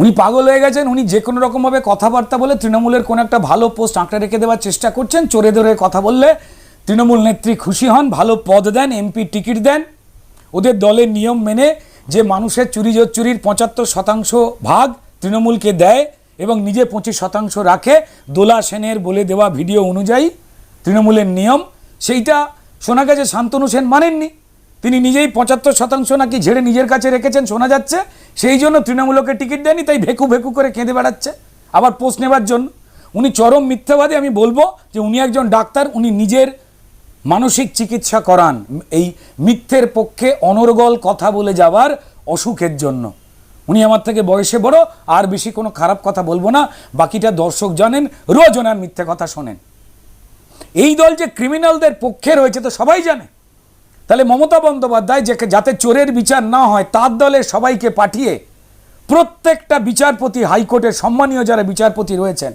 উনি পাগল হয়ে গেছেন, উনি যে কোনো রকমভাবে কথাবার্তা বলে তৃণমূলের কোনো একটা ভালো পোস্ট আঁকড়ে রেখে দেওয়ার চেষ্টা করছেন চোরে ধরে কথা বললে তৃণমূল নেত্রী খুশি হন, ভালো পদ দেন, এমপি টিকিট দেন। ওদের দলের নিয়ম মেনে যে মানুষের চুরি চুরির পঁচাত্তর শতাংশ ভাগ তৃণমূলকে দেয় এবং নিজে পঁচিশ শতাংশ রাখে, দোলা সেনের বলে দেওয়া ভিডিও অনুযায়ী তৃণমূলের নিয়ম, সেইটা শোনা গেছে, শান্তনু সেন মানেননি। তিনি নিজেই পঁচাত্তর শতাংশ নাকি ঝেড়ে নিজের কাছে রেখেছেন শোনা যাচ্ছে। সেই জন্য তৃণমূলকে টিকিট দেয়নি, তাই ভেকু ভেকু করে কেঁদে বেড়াচ্ছে। আবার পোস্ট নেবার জন্য। উনি চরম মিথ্যাবাদী, আমি বলব যে উনি একজন ডাক্তার, উনি নিজের মানসিক চিকিৎসা করান। এই মিথ্যের পক্ষে অনর্গল কথা বলে যাওয়ার অসুখের জন্য। উনি আমার থেকে বয়সে বড়, আর বেশি কোনো খারাপ কথা বলব না। বাকিটা দর্শক জানেন, রোজ ওনার মিথ্যে কথা শোনেন। এই দল যে ক্রিমিনালদের পক্ষে রয়েছে তো সবাই জানে। তাহলে মমতা বন্দ্যোপাধ্যায় যে যাতে চোরের বিচার না হয়, তার দলের সবাইকে পাঠিয়ে প্রত্যেকটা বিচারপতি হাইকোর্টের সম্মানীয় যারা বিচারপতি রয়েছেন,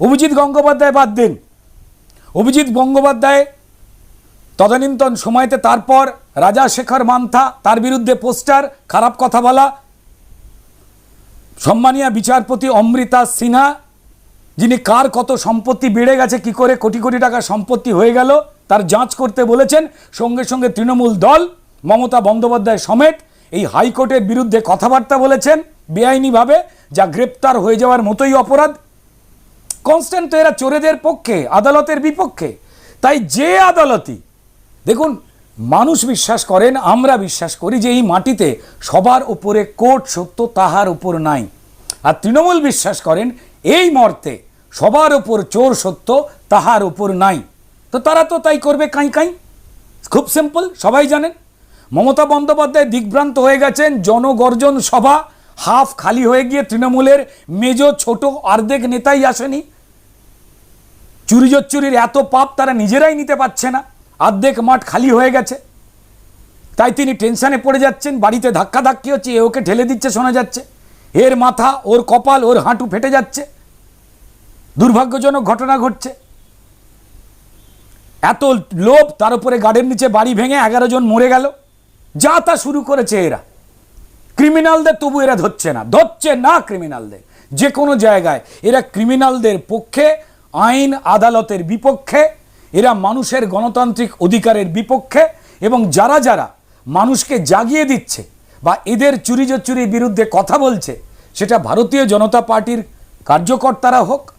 অভিজিৎ গঙ্গোপাধ্যায় বাদ দিন। অভিজিৎ গঙ্গোপাধ্যায় তদানীন্তন সময়তে তারপর রাজা শেখর মান্থা, তার বিরুদ্ধে পোস্টার, খারাপ কথা বলা, সম্মানীয় বিচারপতি অমৃতা সিনহা, যিনি কার কত সম্পত্তি বেড়ে গেছে, কি করে কোটি কোটি টাকা সম্পত্তি হয়ে গেল তার যাঁচ করতে বলেছেন, সঙ্গে সঙ্গে তৃণমূল দল, মমতা বন্দ্যোপাধ্যায় সমেত এই হাইকোর্টের বিরুদ্ধে কথাবার্তা বলেছেন, বেআইনিভাবে, যা গ্রেপ্তার হয়ে যাওয়ার মতোই অপরাধ। কনস্ট্যান্ট তো এরা চোরেদের পক্ষে, আদালতের বিপক্ষে। তাই যে আদালতই, দেখুন, মানুষ বিশ্বাস করেন, আমরা বিশ্বাস করি যে এই মাটিতে সবার উপরে কোর্ট সত্য তাহার উপর নাই। আর তৃণমূল বিশ্বাস করেন, এই মর্তে সবার উপর চোর সত্য তাহার উপর নাই। তো তারা তো তাই করবে কাঁই কাঁই। খুব সিম্পল সবাই জানেন। মমতা বন্দ্যোপাধ্যায় দিগ্ভ্রান্ত হয়ে গেছেন জনগর্জন সভা, হাফ খালি হয়ে গিয়ে তৃণমূলের মেজো ছোট অর্ধেক নেতাই আসেনি। চুরি চুরির এত পাপ তারা নিজেরাই নিতে পারছে না। অর্ধেক মাঠ খালি হয়ে গেছে। তাই তিনি টেনশানে পড়ে যাচ্ছেন, বাড়িতে ধাক্কা ধাক্কি হচ্ছে, এ ওকে ঠেলে দিচ্ছে শোনা যাচ্ছে। এর মাথা, ওর কপাল, ওর হাঁটু ফেটে যাচ্ছে। দুর্ভাগ্যজনক ঘটনা ঘটছে। এত লোভ, তার উপরে গার্ডের নিচে বাড়ি ভেঙে এগারো জন মরে গেল। যা তা শুরু করেছে এরা। ক্রিমিনালদের তবু এরা ধরছে না। ধরছে না ক্রিমিনালদের। যে কোনো জায়গায় এরা ক্রিমিনালদের পক্ষে, আইন আদালতের বিপক্ষে, এরা মানুষের গণতান্ত্রিক অধিকারের বিপক্ষে এবং যারা যারা মানুষকে জাগিয়ে দিচ্ছে বা এদের চুরি চুরির বিরুদ্ধে কথা বলছে, সেটা ভারতীয় জনতা পার্টির কার্যকর্তারা হোক,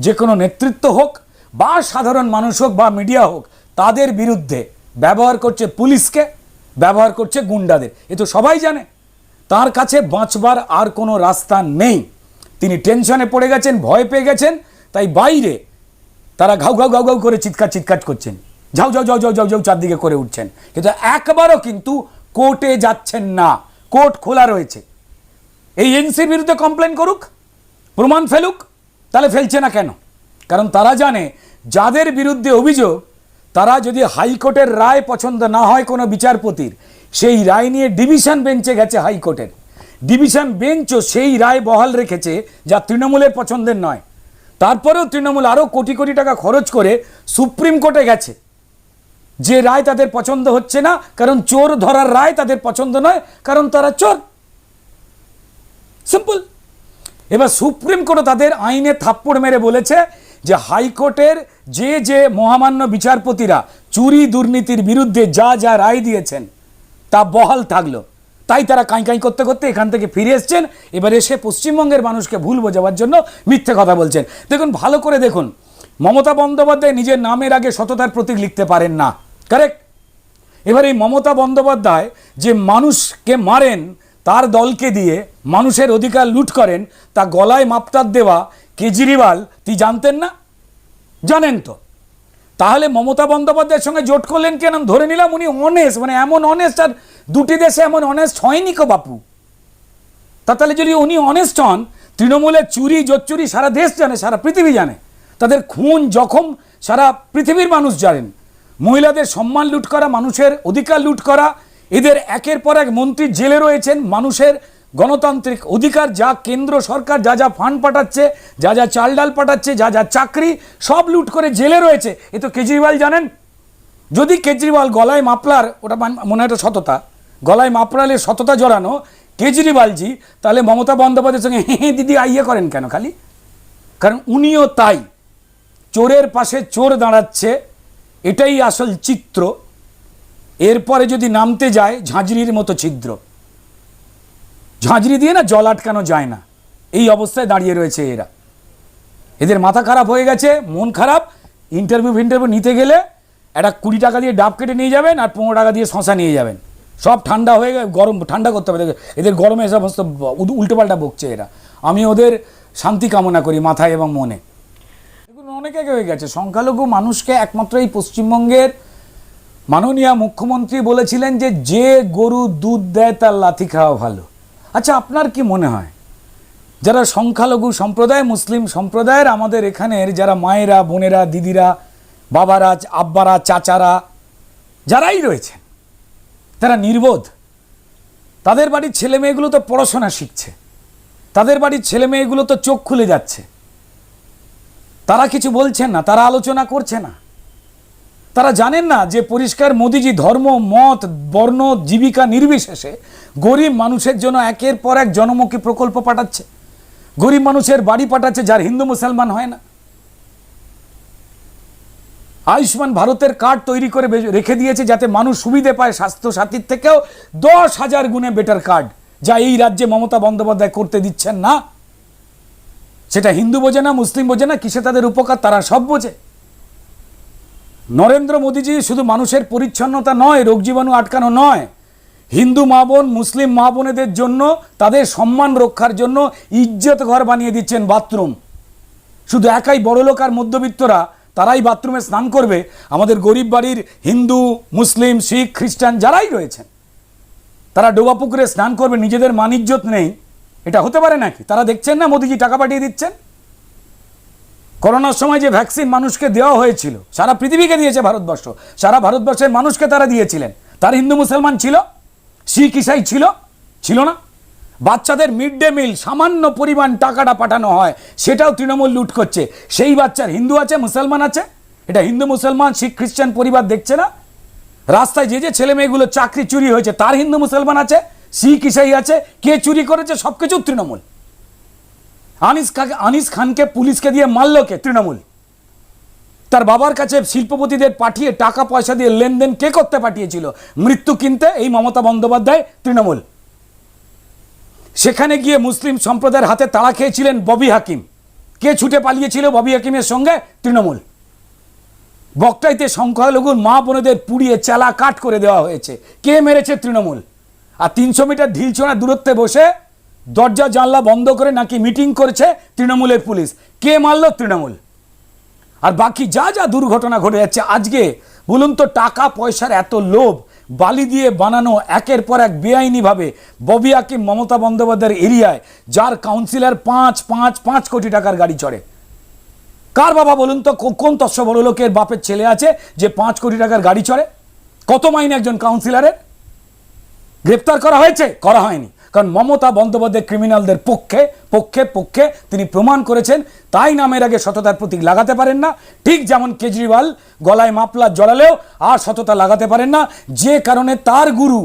যে কোনো নেতৃত্ব হোক বা সাধারণ মানুষ হোক বা মিডিয়া হোক, তাদের বিরুদ্ধে ব্যবহার করছে পুলিশকে, ব্যবহার করছে গুন্ডাদের। এ তো সবাই জানে, তার কাছে বাঁচবার আর কোনো রাস্তা নেই। তিনি টেনশনে পড়ে গেছেন, ভয় পেয়ে গেছেন, তাই বাইরে তারা ঘাউ ঘাউ ঘাউ ঘাউ করে চিৎকার চিৎকার করছেন। ঝাউ ঝাউ ঝাউ ঝাউ ঝাউ ঝাউ চারদিকে করে উঠছেন। কিন্তু একবারও কিন্তু কোর্টে যাচ্ছেন না। কোর্ট খোলা রয়েছে। এই এনসির বিরুদ্ধে কমপ্লেন করুক, প্রমাণ ফেলুক, তাহলে ফেলছে না কেন? কারণ তারা জানে যাদের বিরুদ্ধে অভিযোগ, তারা যদি হাইকোর্টের রায় পছন্দ না হয় কোনো বিচারপতির, সেই রায় নিয়ে ডিভিশন বেঞ্চে গেছে হাইকোর্টের। ডিভিশন বেঞ্চও সেই রায় বহাল রেখেছে যা তৃণমূলের পছন্দের নয়। তারপরেও তৃণমূল আরও কোটি কোটি টাকা খরচ করে সুপ্রিম কোর্টে গেছে। যে রায় তাদের পছন্দ হচ্ছে না, কারণ চোর ধরার রায় তাদের পছন্দ নয়, কারণ তারা চোর। সিম্পল। এবার সুপ্রিম কোর্ট তাদের আইনে থাপ্পড় মেরে বলেছে যে হাইকোর্টের যে যে মহামান্য বিচারপতিরা চুরি দুর্নীতির বিরুদ্ধে যা যা রায় দিয়েছেন, তা বহাল থাকল। তাই তারা কাঁই কাঁই করতে করতে এখান থেকে ফিরে এসছেন। এবার এসে পশ্চিমবঙ্গের মানুষকে ভুল বোঝাবার জন্য মিথ্যে কথা বলছেন। দেখুন, ভালো করে দেখুন, মমতা বন্দ্যোপাধ্যায় নিজের নামের আগে সততার প্রতীক লিখতে পারেন না। কারেক্ট এবার এই মমতা বন্দ্যোপাধ্যায় যে মানুষকে মারেন, তার দলকে দিয়ে মানুষের অধিকার লুট করেন, তা গলায় মাপটার দেওয়া কেজরিওয়াল তুই জানতেন না? জানেন তো। তাহলে মমতা বন্দ্যোপাধ্যায়ের সঙ্গে জোট করলেন কেন? ধরে নিলাম উনি অনেস্ট মানে এমন অনেস্ট আর দুটি দেশে এমন অনেস্ট হয়নি কো বাপু। তা তাহলে যদি উনি অনেস্ট হন তৃণমূলের চুরি, জোচ্চুরি সারা দেশ জানে, সারা পৃথিবী জানে। তাদের খুন, জখম সারা পৃথিবীর মানুষ জানেন। মহিলাদের সম্মান লুট করা, মানুষের অধিকার লুট করা, এদের একের পর এক মন্ত্রী জেলে রয়েছেন, মানুষের গণতান্ত্রিক অধিকার, যা কেন্দ্র সরকার, যা যা ফান্ড পাঠাচ্ছে, যা যা চাল ডাল পাঠাচ্ছে, যা যা চাকরি, সব লুট করে জেলে রয়েছে। এ তো কেজরিওয়াল জানেন? যদি কেজরিওয়াল গলায় মাপলার, ওটা মনে হয় সততা, গলায় মাপলারের সততা জড়ানো কেজরিওয়ালজি, তাহলে মমতা বন্দ্যোপাধ্যায়ের সঙ্গে হেঁ দিদি আইয়ে করেন কেন খালি? কারণ উনিও তাই। চোরের পাশে চোর দাঁড়াচ্ছে, এটাই আসল চিত্র। এরপরে যদি নামতে যায়, ঝাঁঝরির মতো ছিদ্র। ঝাঁঝরি দিয়ে না জল আটকানো যায় না। এই অবস্থায় দাঁড়িয়ে রয়েছে এরা। এদের মাথা খারাপ হয়ে গেছে, মন খারাপ। ইন্টারভিউ ফিন্টারভিউ নিতে গেলে একটা কুড়ি টাকা দিয়ে ডাব কেটে নিয়ে যাবেন আর পনেরো টাকা দিয়ে শশা নিয়ে যাবেন। সব ঠান্ডা হয়ে গরম, ঠান্ডা করতে হবে। এদের- গরমে সমস্ত উল্টোপাল্টা বকছে এরা। আমি ওদের শান্তি কামনা করি মাথায় এবং মনে। এগুলো অনেক হয়ে গেছে। সংখ্যালঘু মানুষকে একমাত্র এই পশ্চিমবঙ্গের মাননীয় মুখ্যমন্ত্রী বলেছিলেন যে যে গরু দুধ দেয়, তার লাথি খাওয়া ভালো। আচ্ছা আপনার কি মনে হয়? যারা সংখ্যালঘু সম্প্রদায়, মুসলিম সম্প্রদায়ের আমাদের এখানের যারা মায়েরা, বোনেরা, দিদিরা, বাবারা, আব্বারা, চাচারা, যারাই রয়েছেন, তারা নির্বোধ। তাদের বাড়ির ছেলে মেয়েগুলো তো পড়াশোনা শিখছে। তাদের বাড়ির ছেলে মেয়েগুলো তো চোখ খুলে যাচ্ছে। তারা কিছু বলছেন না, তারা আলোচনা করছে না। তারা জানেন না যে পরিষ্কার মোদিজি ধর্ম, মত, বর্ণ, জীবিকা নির্বিশেষে গরিব মানুষের জন্য একের পর এক জনমুখী প্রকল্প পাঠাচ্ছে। গরিব মানুষের বাড়ি পাঠাচ্ছে যার হিন্দু মুসলমান হয় না। আয়ুষ্মান ভারতের কার্ড তৈরি করে রেখে দিয়েছে যাতে মানুষ সুবিধে পায় স্বাস্থ্য সাথীর থেকেও দশ হাজার গুণে বেটার কার্ড, যা এই রাজ্যে মমতা বন্দ্যোপাধ্যায় করতে দিচ্ছেন না। সেটা হিন্দু বোঝে না, মুসলিম বোঝে না, কিসে তাদের উপকার, তারা সব বোঝে। নরেন্দ্র মোদীজি শুধু মানুষের পরিচ্ছন্নতা নয়, রোগ জীবাণু আটকানো নয়। হিন্দু মা বোন, মুসলিম মা বোনেদের জন্য, তাদের সম্মান রক্ষার জন্য ইজ্জত ঘর বানিয়ে দিচ্ছেন বাথরুম। শুধু একাই বড়লোক আর মধ্যবিত্তরা, তারাই বাথরুমে স্নান করবে। আমাদের গরিব বাড়ির হিন্দু, মুসলিম, শিখ, খ্রিস্টান যারাই রয়েছেন, তারা ডোবা পুকুরে স্নান করবে, নিজেদের মানিজ্যত নেই। এটা হতে পারে নাকি? তারা দেখছেন না মোদিজি টাকা পাঠিয়ে দিচ্ছেন? করোনার সময় যে ভ্যাকসিন মানুষকে দেওয়া হয়েছিল, সারা পৃথিবীকে দিয়েছে ভারতবর্ষ, সারা ভারতবর্ষের মানুষকে তারা দিয়েছিলেন। তার হিন্দু মুসলমান ছিল, শিখ, ইসাই ছিল ছিল না। বাচ্চাদের মিড ডে মিল, সামান্য পরিমাণ টাকাটা পাঠানো হয়, সেটাও তৃণমূল লুট করছে। সেই বাচ্চার হিন্দু আছে, মুসলমান আছে? এটা হিন্দু, মুসলমান, শিখ, খ্রিস্টান পরিবার দেখছে না? রাস্তায় যে যে ছেলে মেয়েগুলো চাকরি চুরি হয়েছে, তার হিন্দু, মুসলমান আছে, শিখ, ইসাই আছে, কে চুরি করেছে সব কিছু তৃণমূল। আনিস খাকে আনিস খানকে পুলিশকে দিয়ে মারল কে? তৃণমূল। তার বাবার কাছে শিল্পপতিদের পাঠিয়ে টাকা পয়সা দিয়ে লেনদেন কে করতে পাঠিয়েছিল? মৃত্যু কিনতে এই মমতা বন্দ্যোপাধ্যায় তৃণমূল। সেখানে গিয়ে মুসলিম সম্প্রদায়ের হাতে তাড়া খেয়েছিলেন ববি হাকিম। কে ছুটে পালিয়েছিল ববি হাকিমের সঙ্গে? তৃণমূল। বকটাইতে সংখ্যালঘুর মা বোনেদের পুড়িয়ে চালা কাট করে দেওয়া হয়েছে। কে মেরেছে তৃণমূল? আর তিনশো মিটার ঢিলছোড়া দূরত্বে বসে দরজা জানলা বন্ধ করে নাকি মিটিং করেছে তৃণমূলের পুলিশ। কে মারল? তৃণমূল। আর বাকি যা যা দুর্ঘটনা ঘটে যাচ্ছে, আজকে বলুন তো, টাকা, পয়সার এত লোভ, বালি দিয়ে বানানো একের পর এক বেআইনিভাবে ববি আকিম মমতা বন্দ্যোপাধ্যায়ের এরিয়ায়, যার কাউন্সিলর পাঁচ পাঁচ পাঁচ কোটি টাকার গাড়ি চড়ে। কার বাবা বলুন তো কোন তস্য বড় লোকের বাপের ছেলে আছে যে পাঁচ কোটি টাকার গাড়ি চড়ে? কত মাইনে একজন কাউন্সিলরের গ্রেপ্তার করা হয়েছে? করা হয়নি। কারণ মমতা বন্দ্যোপাধ্যায় ক্রিমিনালদের পক্ষে পক্ষে পক্ষে তিনি প্রমাণ করেছেন, তাই নামের আগে সততার প্রতীক লাগাতে পারেন না। ঠিক যেমন কেজরিওয়াল গলায় মাপলার জড়ালেও আর সততা লাগাতে পারেন না। যে কারণে তার গুরু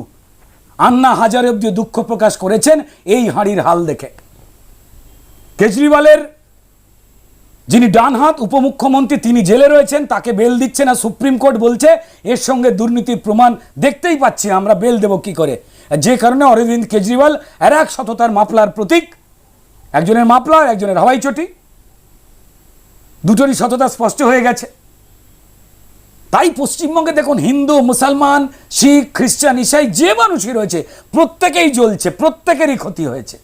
আন্না হাজারে অব্দি দুঃখ প্রকাশ করেছেন এই হাঁড়ির হাল দেখে। কেজরিওয়ালের যিনি ডান হাত উপমুখ্যমন্ত্রী, তিনি জেলে রয়েছেন, তাকে বেল দিচ্ছে না, সুপ্রিম কোর্ট বলছে, এর সঙ্গে দুর্নীতির প্রমাণ দেখতেই পাচ্ছি আমরা বেল দেব কি করে? যে কারণে অরবিন্দ কেজরিওয়াল আর এক সততার মাপলার প্রতীক। একজনের মাপলা একজনের হাওয়াই চটি। দুটোরই সততা স্পষ্ট হয়ে গেছে। তাই পশ্চিমবঙ্গে দেখুন, হিন্দু, মুসলমান, শিখ, খ্রিস্টান, ইসাই যে মানুষই রয়েছে, প্রত্যেকেই জ্বলছে, প্রত্যেকেরই ক্ষতি হয়েছে।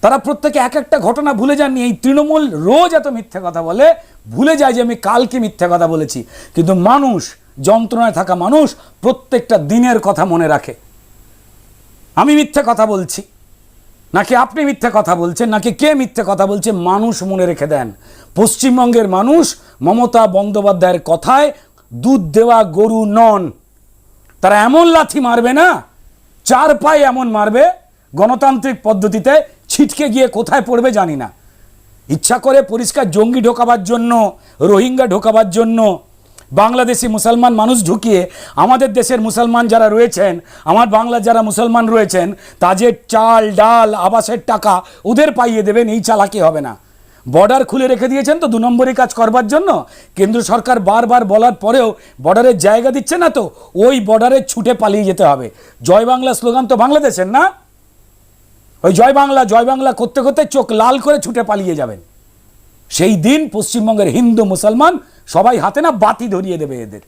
তারা প্রত্যেকে এক একটা ঘটনা ভুলে যাননি। এই তৃণমূল রোজ এত মিথ্যে কথা বলে। ভুলে যায় যে আমি কালকে মিথ্যে কথা বলেছি। কিন্তু মানুষ যন্ত্রণায় থাকা মানুষ প্রত্যেকটা দিনের কথা মনে রাখে। আমি মিথ্যে কথা বলছি। নাকি আপনি মিথ্যে কথা বলছেন? নাকি কে মিথ্যে কথা বলছে? মানুষ মনে রেখে দেন। পশ্চিমবঙ্গের মানুষ মমতা বন্দ্যোপাধ্যায়ের কথায় দুধ দেওয়া গরু নন। তারা এমন লাথি মারবে না, চার পায়ে এমন মারবে, গণতান্ত্রিক পদ্ধতিতে ছিটকে গিয়ে কোথায় পড়বে জানি না। ইচ্ছা করে পরিষ্কার জঙ্গি ঢোকাবার জন্য, রোহিঙ্গা ঢোকাবার জন্য বাংলাদেশি মুসলমান মানুষ ঢুকিয়ে আমাদের দেশের মুসলমান যারা রয়েছেন, আমার বাংলার যারা মুসলমান রয়েছেন তাদের চাল, ডাল, আবাসের টাকা ওদের পাইয়ে দেবেন, এই চালাকি হবে না। বর্ডার খুলে রেখে দিয়েছেন তো দু নম্বরই কাজ করবার জন্য। কেন্দ্র সরকার বারবার বলার পরেও বর্ডারের জায়গা দিচ্ছে না তো, ওই বর্ডারে ছুটে পালিয়ে যেতে হবে। জয় বাংলা স্লোগান তো বাংলাদেশের, না? ওই জয় বাংলা জয় বাংলা করতে করতে চোখ লাল করে ছুটে পালিয়ে যাবেন। সেই দিন পশ্চিমবঙ্গের হিন্দু মুসলমান সবাই হাতে না বাতি ধরিয়ে দেবে এদের।